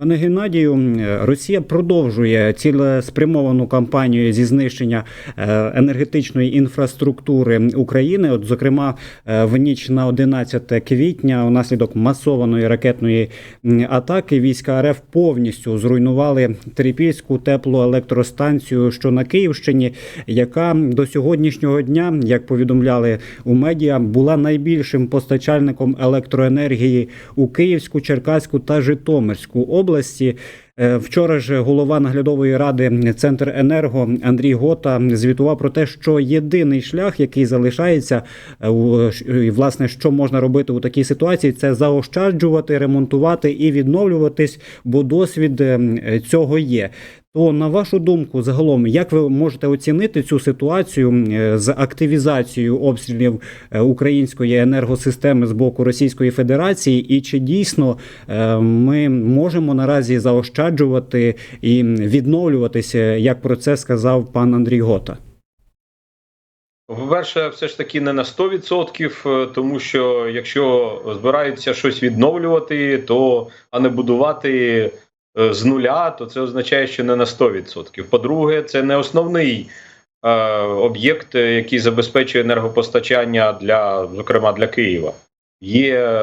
Пане Геннадію, Росія продовжує цілеспрямовану кампанію зі знищення е, енергетичної інфраструктури України. От, зокрема, е, в ніч на 11 квітня, унаслідок масованої ракетної атаки, війська РФ повністю зруйнували Трипільську теплоелектростанцію, що на Київщині, яка до сьогоднішнього дня, як повідомляли у медіа, була найбільшим постачальником електроенергії у Київську, Черкаську та Житомирську області. Е, Вчора ж голова наглядової ради Центр Енерго Андрій Гота звітував про те, що єдиний шлях, який залишається, е, власне, що можна робити у такій ситуації, це заощаджувати, ремонтувати і відновлюватись, бо досвід е, цього є. То на вашу думку, загалом, як ви можете оцінити цю ситуацію е, з активізацією обстрілів е, української енергосистеми з боку Російської Федерації, і чи дійсно е, ми можемо наразі заощаджувати і відновлюватися, як про це сказав пан Андрій Гота? По-перше, все ж таки не на 100%, е, тому що якщо збираються щось відновлювати, то а не будувати е, з нуля, то це означає, що не на 100%. По-друге, це не основний е, об'єкт, е, який забезпечує енергопостачання для, зокрема для Києва. Є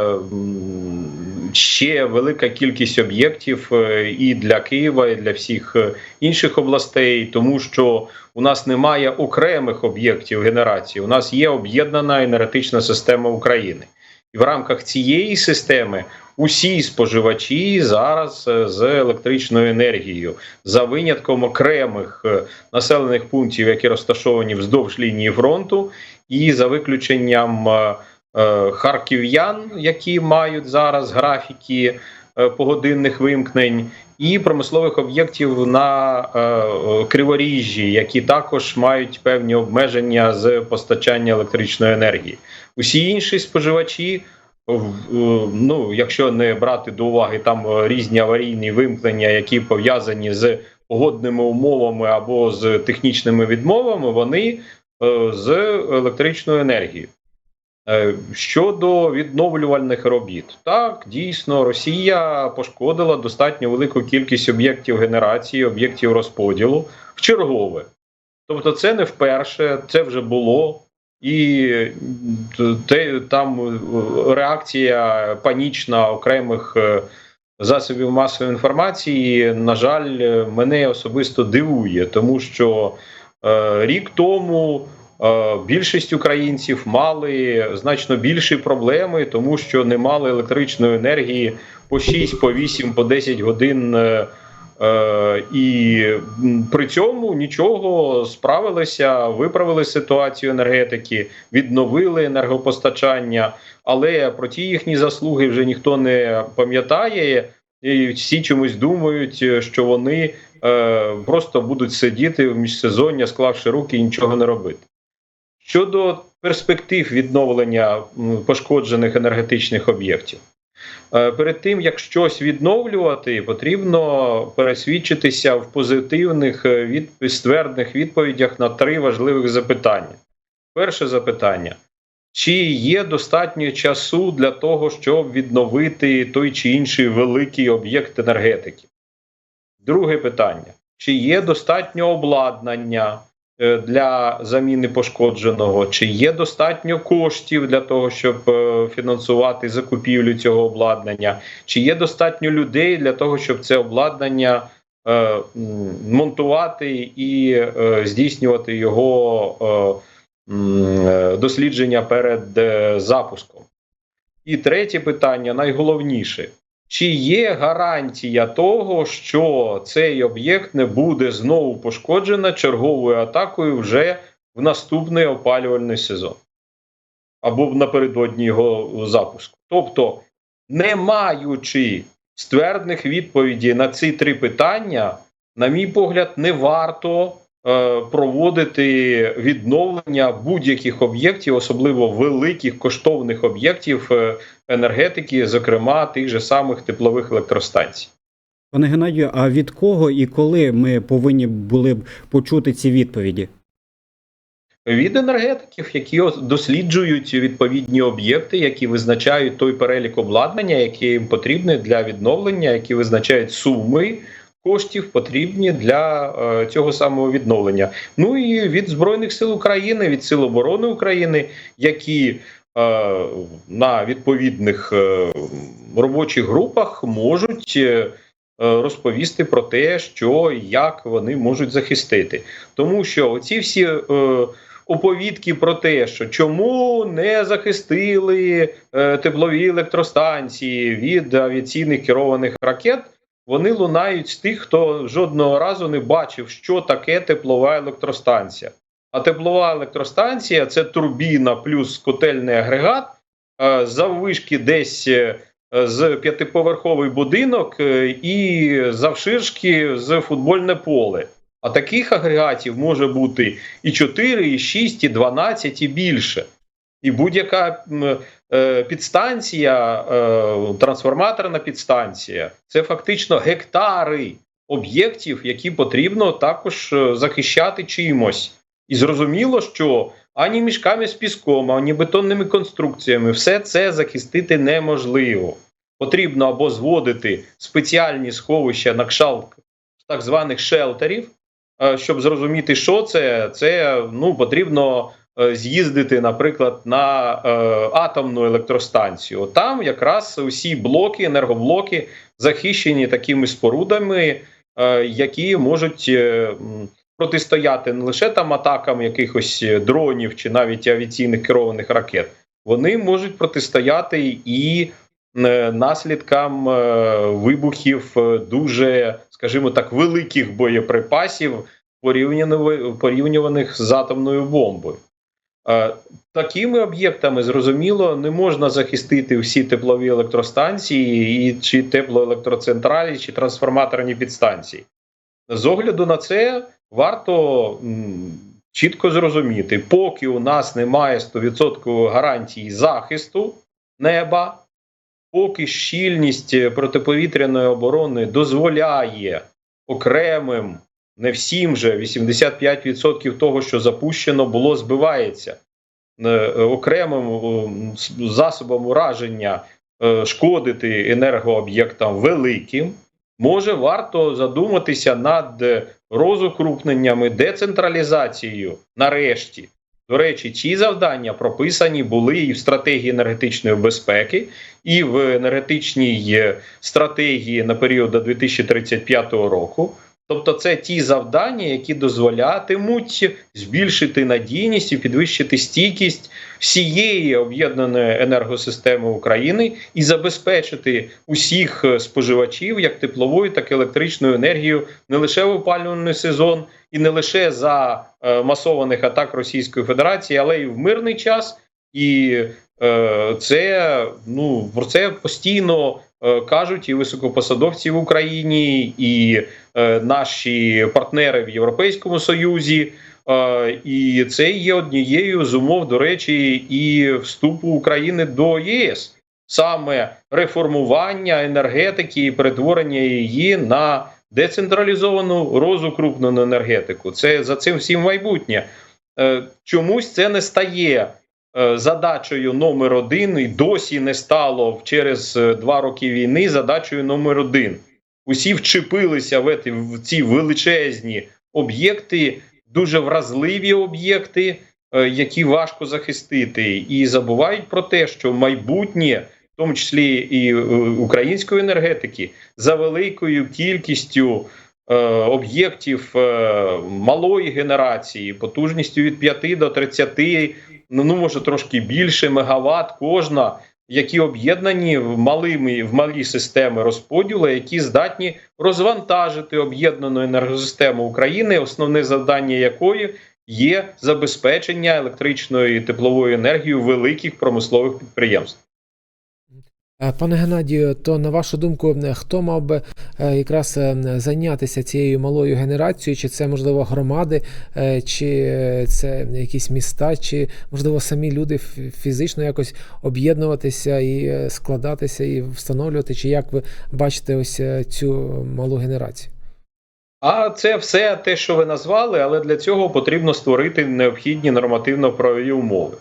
ще велика кількість об'єктів е, і для Києва, і для всіх е, інших областей, тому що у нас немає окремих об'єктів генерації. У нас є об'єднана енергетична система України. І в рамках цієї системи усі споживачі зараз е, з електричною енергією, за винятком окремих населених пунктів, які розташовані вздовж лінії фронту, і за виключенням харків'ян, які мають зараз графіки е, погодинних вимкнень, і промислових об'єктів на е, е, криворіжжі, які також мають певні обмеження з постачання електричної енергії. Усі інші споживачі, е, ну якщо не брати до уваги там е, різні аварійні вимкнення, які пов'язані з погодними умовами або з технічними відмовами, вони е, з електричною енергією. Е, Щодо відновлювальних робіт, так дійсно Росія пошкодила достатньо велику кількість об'єктів генерації, об'єктів розподілу в чергове. Тобто, це не вперше, це вже було. І те, там е, реакція панічна окремих е, засобів масової інформації, на жаль, мене особисто дивує, тому що е, рік тому Більшість українців мали значно більші проблеми, тому що не мали електричної енергії по 6, по 8, по 10 годин. е, е, І при цьому нічого справилися, виправили ситуацію енергетики, відновили енергопостачання, але про ті їхні заслуги вже ніхто не пам'ятає, і всі чомусь думають, що вони е, просто будуть сидіти в міжсезоння, склавши руки і нічого не робити. Щодо перспектив відновлення пошкоджених енергетичних об'єктів, Е, перед тим як щось відновлювати, потрібно пересвідчитися в позитивних е, ствердних відповідях на три важливих запитання. Перше запитання: чи є достатньо часу для того, щоб відновити той чи інший великий об'єкт енергетики? Друге питання: чи є достатньо обладнання для заміни пошкодженого? Чи є достатньо коштів для того, щоб е, фінансувати закупівлю цього обладнання? Чи є достатньо людей для того, щоб це обладнання е, монтувати і е, здійснювати його е, е, дослідження перед е, запуском? І третє питання найголовніше. Чи є гарантія того, що цей об'єкт не буде знову пошкоджено черговою атакою вже в наступний опалювальний сезон або напередодні його запуску? Тобто, не маючи ствердних відповідей на ці три питання, на мій погляд, не варто проводити відновлення будь-яких об'єктів, особливо великих коштовних об'єктів е, енергетики, зокрема тих же самих теплових електростанцій. Пане Геннадію, а від кого і коли ми повинні були б почути ці відповіді? від енергетиків, які досліджують відповідні об'єкти, які визначають той перелік обладнання, яке їм потрібне для відновлення, які визначають суми коштів потрібні для е, цього самого відновлення. Ну і від збройних сил України, від сил оборони України, які е, на відповідних е, робочих групах можуть. Розповісти про те, що як вони можуть захистити, тому що оці всі оповідки про те, що чому не захистили е, теплові електростанції від авіаційних керованих ракет, вони лунають з тих, хто жодного разу не бачив, що таке теплова електростанція. А теплова електростанція це турбіна плюс котельний агрегат е, заввишки десь е, з п'ятиповерховий будинок е, і завширшки з футбольне поле. А таких агрегатів може бути і 4, і 6, і 12, і більше. І будь-яка підстанція, е, трансформаторна підстанція це фактично гектари об'єктів, які потрібно також е, захищати чимось. І зрозуміло, що ані мішками з піском, ані бетонними конструкціями все це захистити неможливо. Потрібно або зводити спеціальні сховища на кшалт так званих шелтерів, е, щоб зрозуміти, що це. Це ну потрібно е, з'їздити, наприклад, на е, атомну електростанцію. Там якраз усі блоки, енергоблоки захищені такими спорудами, е, які можуть е, протистояти не лише там атакам якихось е, дронів чи навіть авіаційних керованих ракет. Вони можуть протистояти і е, наслідкам е, вибухів е, дуже, скажімо так, великих боєприпасів, порівняно- порівнюваних з атомною бомбою. Такими об'єктами зрозуміло не можна захистити всі теплові електростанції, чи теплоелектроцентралі, чи трансформаторні підстанції. З огляду на це варто чітко зрозуміти, поки у нас немає 100% гарантії захисту неба, поки щільність протиповітряної оборони дозволяє окремим, не всім же 85% того, що запущено, було збивається е, окремим е, засобом ураження е, шкодити енергооб'єктам великим, може варто задуматися над розукрупненнями, децентралізацією нарешті. До речі, ці завдання прописані були і в стратегії енергетичної безпеки, і в енергетичній стратегії на період до 2035 року. Тобто, це ті завдання, які дозволятимуть збільшити надійність і підвищити стійкість всієї об'єднаної енергосистеми України і забезпечити усіх споживачів як тепловою, так і електричною енергією не лише в опалювальний сезон, і не лише за е, масованих атак Російської Федерації, але й в мирний час. І е, це ну про це постійно кажуть і високопосадовці в Україні, і е, наші партнери в Європейському Союзі. Е, і це є однією з умов, до речі, і вступу України до ЄС. Саме реформування енергетики і перетворення її на децентралізовану розукрупнену енергетику. Це за цим всім майбутнє. Е, Чомусь це не стає е, задачею номер один, і досі не стало через е, два роки війни задачею номер один. Усі вчепилися в ці, величезні об'єкти, дуже вразливі об'єкти, е, які важко захистити, і забувають про те, що майбутнє, в тому числі і е, української енергетики, за великою кількістю е, об'єктів е, малої генерації, потужністю від 5 до 30, ну ну, може трошки більше мегаватт кожна, які об'єднані в малими в малі системи розподілу, які здатні розвантажити об'єднану енергосистему України, основне завдання якої є забезпечення електричною і тепловою енергією великих промислових підприємств. Е, Пане Геннадію, то на вашу думку, е, хто мав би е, якраз зайнятися цією малою генерацією? Чи це можливо громади, чи це якісь міста, чи можливо самі люди фізично якось об'єднуватися і складатися і встановлювати? Чи як ви бачите ось цю малу генерацію? А це все те, що ви назвали, але для цього потрібно створити необхідні нормативно-правові умови.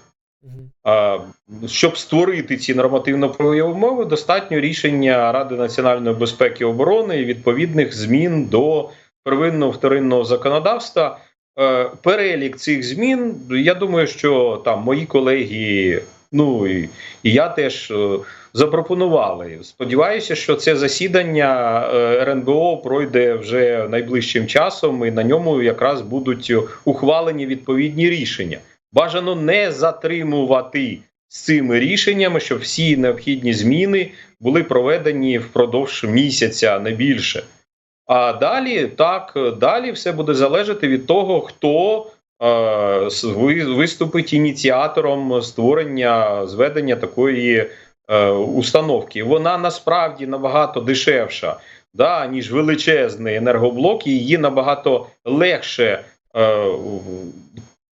Щоб створити ці нормативно-правові умови, достатньо рішення Ради національної безпеки і оборони і відповідних змін до первинного вторинного законодавства. Е, Перелік цих змін, я думаю, що там мої колеги, ну і, і я теж е, запропонували. Сподіваюся, що це засідання е, РНБО пройде вже найближчим часом, і на ньому якраз будуть ухвалені відповідні рішення. Бажано не затримувати з цими рішеннями, щоб всі необхідні зміни були проведені впродовж місяця, не більше. А далі так, далі все буде залежати від того, хто е, виступить ініціатором створення зведення такої е, установки. Вона насправді набагато дешевша, да, ніж величезний енергоблок, і її набагато легше е,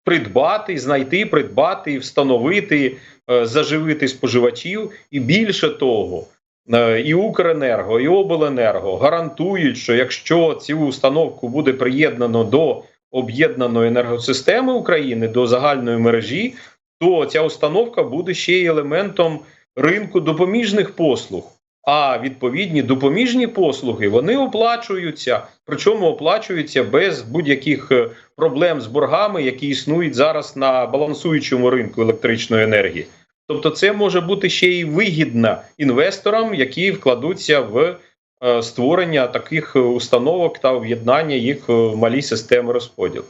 придбати, знайти, придбати, встановити, е, заживити споживачів. І більше того, е, і Укренерго, і Обленерго гарантують, що якщо цю установку буде приєднано до об'єднаної енергосистеми України, до загальної мережі, то ця установка буде ще й елементом ринку допоміжних послуг. А відповідні допоміжні послуги вони оплачуються, причому оплачуються без будь-яких е, проблем з боргами, які існують зараз на балансуючому ринку електричної енергії. Тобто, це може бути ще й вигідно інвесторам, які вкладуться в е, створення таких е, установок та об'єднання їх в малі системи розподілу.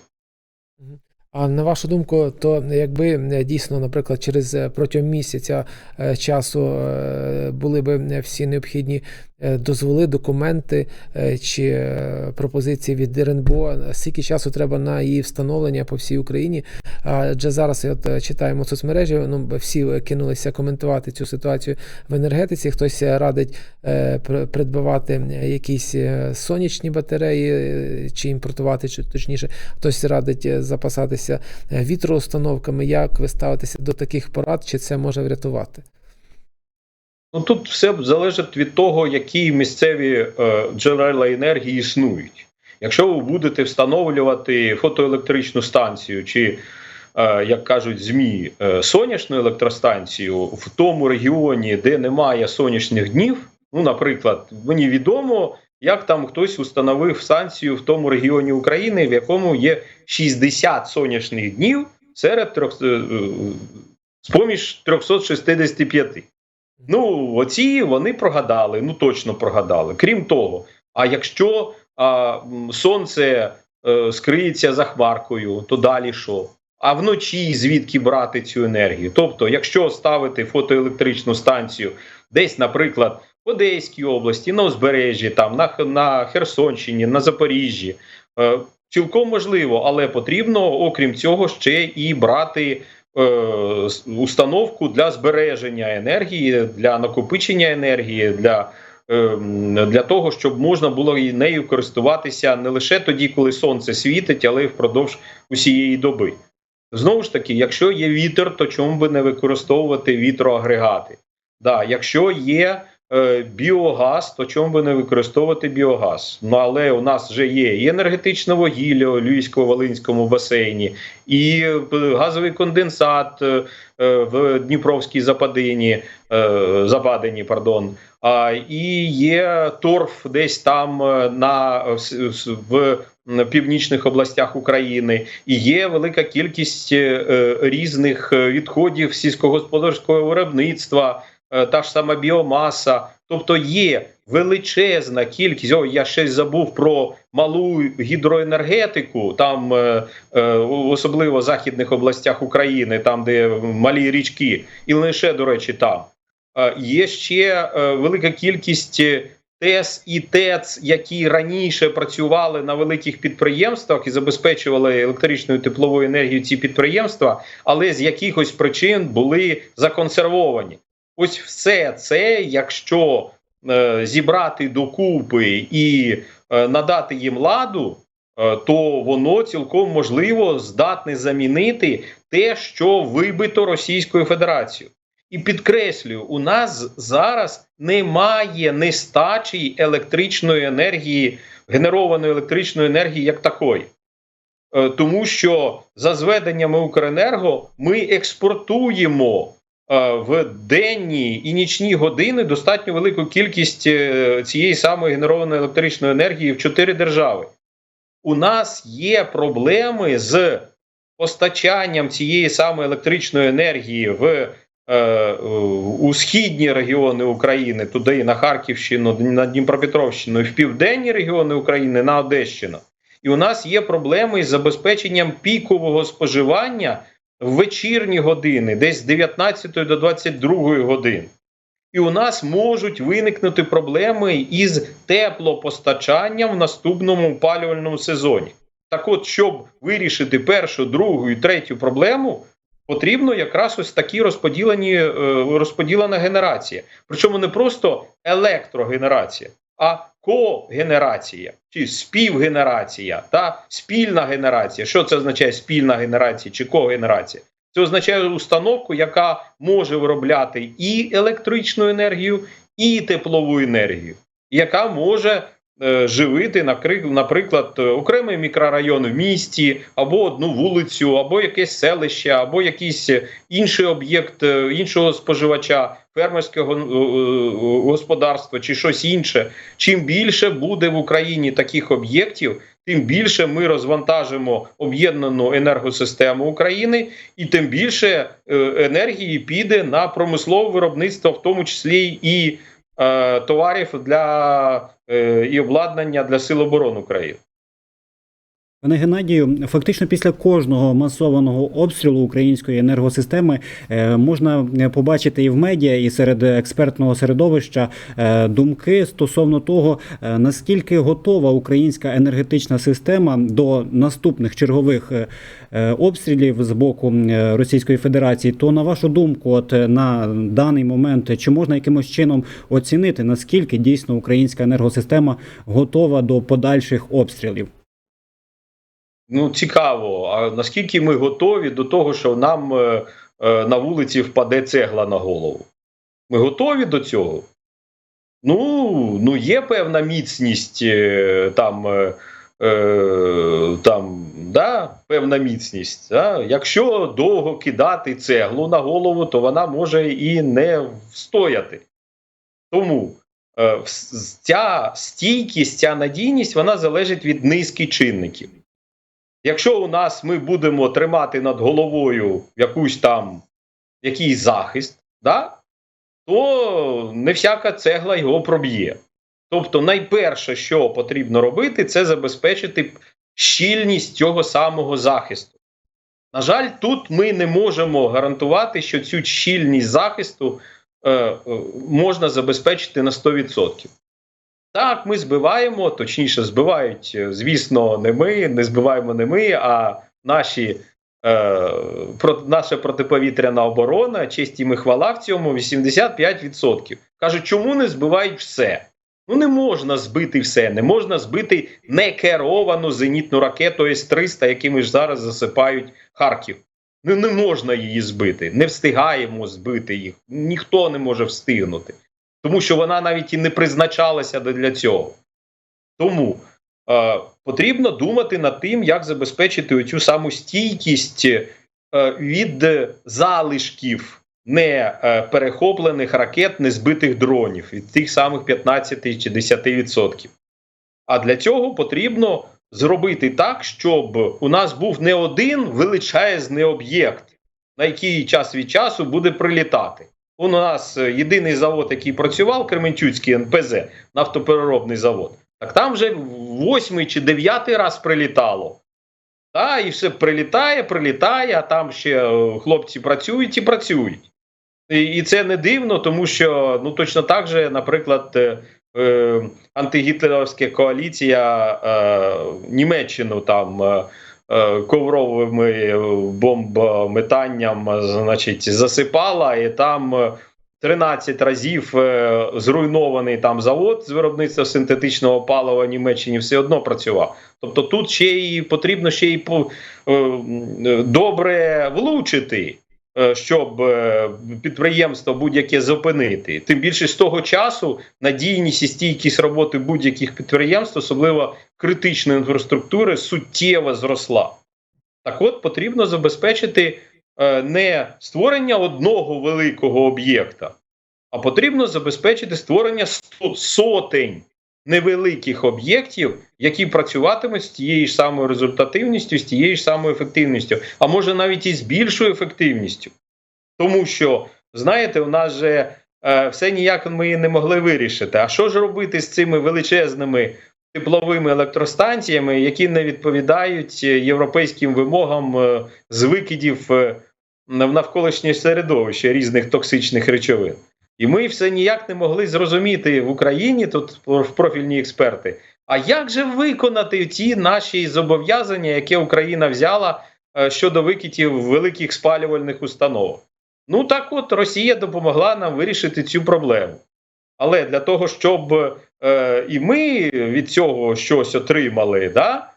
А на вашу думку, то якби е, дійсно, наприклад, через е, протягом місяця е, часу були б всі необхідні дозволи, документи е, чи е, пропозиції від РНБО, скільки часу треба на її встановлення по всій Україні? Адже зараз от е, читаємо соцмережі, ну всі кинулися коментувати цю ситуацію в енергетиці. Хтось радить е, придбавати якісь е, сонячні батареї е, чи імпортувати, чи точніше, хтось радить е, запасатися е, вітроустановками. Як ви ставитеся до таких порад, чи це може врятувати? Ну тут все залежить від того, які місцеві е, джерела енергії існують. Якщо ви будете встановлювати фотоелектричну станцію чи, е, як кажуть ЗМІ, е, сонячну електростанцію в тому регіоні, де немає сонячних днів, ну, наприклад, мені відомо, як там хтось установив станцію в тому регіоні України, в якому є 60 сонячних днів серед трьох, е, з-поміж 365. Ну, оці вони прогадали, ну точно прогадали. Крім того, а якщо а, сонце е, скриється за хмаркою, то далі що? А вночі звідки брати цю енергію? Тобто, якщо ставити фотоелектричну станцію десь, наприклад, в Одеській області, на узбережжі, там на, на Херсонщині, на Запоріжжі, е, цілком можливо, але потрібно, окрім цього, ще і брати установку для збереження енергії, для накопичення енергії, для, ем, для того, щоб можна було нею користуватися не лише тоді, коли сонце світить, але й впродовж усієї доби. Знову ж таки, якщо є вітер, то чому би не використовувати вітроагрегати? Да, якщо є е, біогаз, то чому би не використовувати біогаз? Ну але у нас вже є і енергетичне вугілля у Львівсько-Волинському басейні, і е, газовий конденсат е, е, в Дніпровській западині, е, западині, пардон. А, і є торф десь там е, на в, північних областях України, і є велика кількість е, е, різних е, відходів сільськогосподарського виробництва, е, та ж сама біомаса. Тобто є величезна кількість. О, я ще забув про малу гідроенергетику, там е, е, особливо в західних областях України, там де малі річки, і лише до речі, там Е, є ще е, велика кількість е, ТЕС і ТЕЦ, які раніше працювали на великих підприємствах і забезпечували електричною тепловою енергією ці підприємства, але з якихось причин були законсервовані. Ось все це, якщо е, зібрати докупи і е, надати їм ладу, е, то воно цілком можливо здатне замінити те, що вибито Російською Федерацією. І підкреслюю, у нас зараз немає нестачі електричної енергії, генерованої електричної енергії як такої. Тому що за зведеннями Укренерго ми експортуємо в денні і нічні години достатньо велику кількість е, цієї самої генерованої електричної енергії в чотири держави. У нас є проблеми з постачанням цієї самої електричної енергії в е, у східні регіони України, туди на Харківщину, на Дніпропетровщину, і в південні регіони України на Одещину. І у нас є проблеми із забезпеченням пікового споживання в вечірні години, десь з 19 до 22 годин. І у нас можуть виникнути проблеми із теплопостачанням в наступному опалювальному сезоні. Так от, щоб вирішити першу, другу і третю проблему, потрібно якраз ось такі розподілені, е, розподілена генерація. Причому не просто електрогенерація, а когенерація чи співгенерація та спільна генерація. Що це означає спільна генерація чи когенерація? Це означає установку, яка може виробляти і електричну енергію, і теплову енергію, яка може живити, наприклад, е, окремий мікрорайон в місті, або одну вулицю, або якесь селище, або якийсь е, інший об'єкт е, іншого споживача, фермерського е, е, господарства чи щось інше. Чим більше буде в Україні таких об'єктів, тим більше ми розвантажимо об'єднану енергосистему України, і тим більше е, енергії піде на промислове виробництво, в тому числі і е, товарів для е, і обладнання для сил оборони України. Пане Геннадію, фактично після кожного масованого обстрілу української енергосистеми е, можна е, побачити і в медіа, і серед експертного середовища е, думки стосовно того, наскільки готова українська енергетична система до наступних чергових обстрілів з боку Російської Федерації. То на вашу думку, от на даний момент, чи можна якимось чином оцінити наскільки дійсно українська енергосистема готова до подальших обстрілів? Ну, цікаво, а наскільки ми готові до того, що нам е, е, на вулиці впаде цегла на голову? Ми готові до цього? Ну, ну є певна міцність е, там, е, е, там да, певна міцність. Да? Якщо довго кидати цеглу на голову, то вона може і не встояти. Тому е, ця стійкість, ця надійність вона залежить від низки чинників. Якщо у нас ми будемо тримати над головою якусь там якийсь захист, да, то не всяка цегла його проб'є. Тобто, найперше, що потрібно робити, це забезпечити щільність цього самого захисту. На жаль, тут ми не можемо гарантувати, що цю щільність захисту е, е, можна забезпечити на 100%. Так, ми збиваємо, точніше, збивають, е, звісно, не ми, не збиваємо не ми, а наші, е, про, наша протиповітряна оборона, честь і хвала в цьому 85%. Кажуть, чому не збивають все? Ну, не можна збити все, не можна збити некеровану зенітну ракету С-300, якими ж зараз засипають Харків. Ну, не можна її збити, не встигаємо збити їх, ніхто не може встигнути тому що вона навіть і не призначалася для цього. Тому е, потрібно думати над тим, як забезпечити оцю саму стійкість е, від залишків не е, перехоплених ракет, не збитих дронів від тих самих 15 чи 10%. А для цього потрібно зробити так, щоб у нас був не один величезний об'єкт, на який час від часу буде прилітати. У нас е, єдиний завод, який працював, Кременчуцький НПЗ, нафтопереробний завод. Так там вже восьмий чи дев'ятий раз прилітало. Та, і все прилітає, прилітає, а там ще е, хлопці працюють і працюють. І, і це не дивно, тому що ну точно так же, наприклад, е, е, антигітлерівська коаліція е, Німеччину там. Е, Ковровими е, бомбометанням, е, значить, засипала, і там е, 13 разів е, зруйнований там завод з виробництва синтетичного палива в Німеччині все одно працював. Тобто тут ще й потрібно ще й добре влучити. Е, щоб е, підприємство будь-яке зупинити. Тим більше з того часу надійність і стійкість роботи будь-яких підприємств, особливо критичної інфраструктури, суттєво зросла. Так от потрібно забезпечити е, не створення одного великого об'єкта, а потрібно забезпечити створення сотень невеликих об'єктів, які працюватимуть з тією ж самою результативністю, з тією ж самою ефективністю, а може навіть і з більшою ефективністю. Тому що, знаєте, у нас же е, все ніяк ми не могли вирішити. А що ж робити з цими величезними тепловими електростанціями, які не відповідають е, європейським вимогам е, з викидів е, в навколишнє середовище різних токсичних речовин? І ми все ніяк не могли зрозуміти в Україні, тут профільні експерти, а як же виконати ті наші зобов'язання, які Україна взяла е, щодо викидів великих спалювальних установок? Ну так от Росія допомогла нам вирішити цю проблему. Але для того, щоб е, і ми від цього щось отримали, да,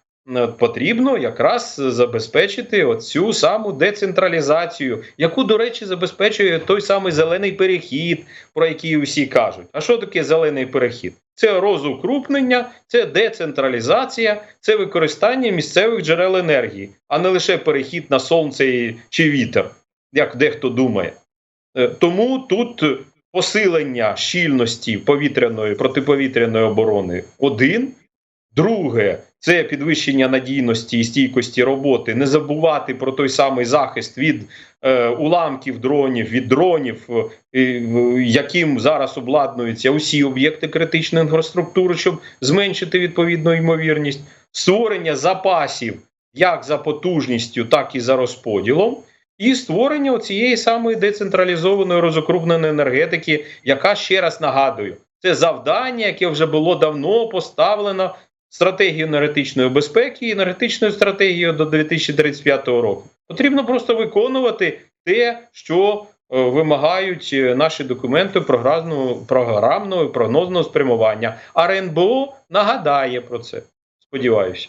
потрібно якраз забезпечити оцю саму децентралізацію, яку, до речі, забезпечує той самий зелений перехід, про який усі кажуть. А що таке зелений перехід? Це розукрупнення, це децентралізація, це використання місцевих джерел енергії, а не лише перехід на сонце чи вітер, як дехто думає. Е, Тому тут посилення щільності повітряної протиповітряної оборони один. Друге, це підвищення надійності і стійкості роботи. Не забувати про той самий захист від е, уламків дронів, від дронів, е, яким зараз обладнуються усі об'єкти критичної інфраструктури, щоб зменшити відповідну ймовірність, створення запасів як за потужністю, так і за розподілом. І створення цієї самої децентралізованої розокрупненої енергетики, яка ще раз нагадую, це завдання, яке вже було давно поставлено стратегією енергетичної безпеки і енергетичну стратегію до 2035 року. Потрібно просто виконувати те, що е, вимагають е, наші документи програмного, програмного прогнозного спрямування. А РНБО нагадає про це. Сподіваюся.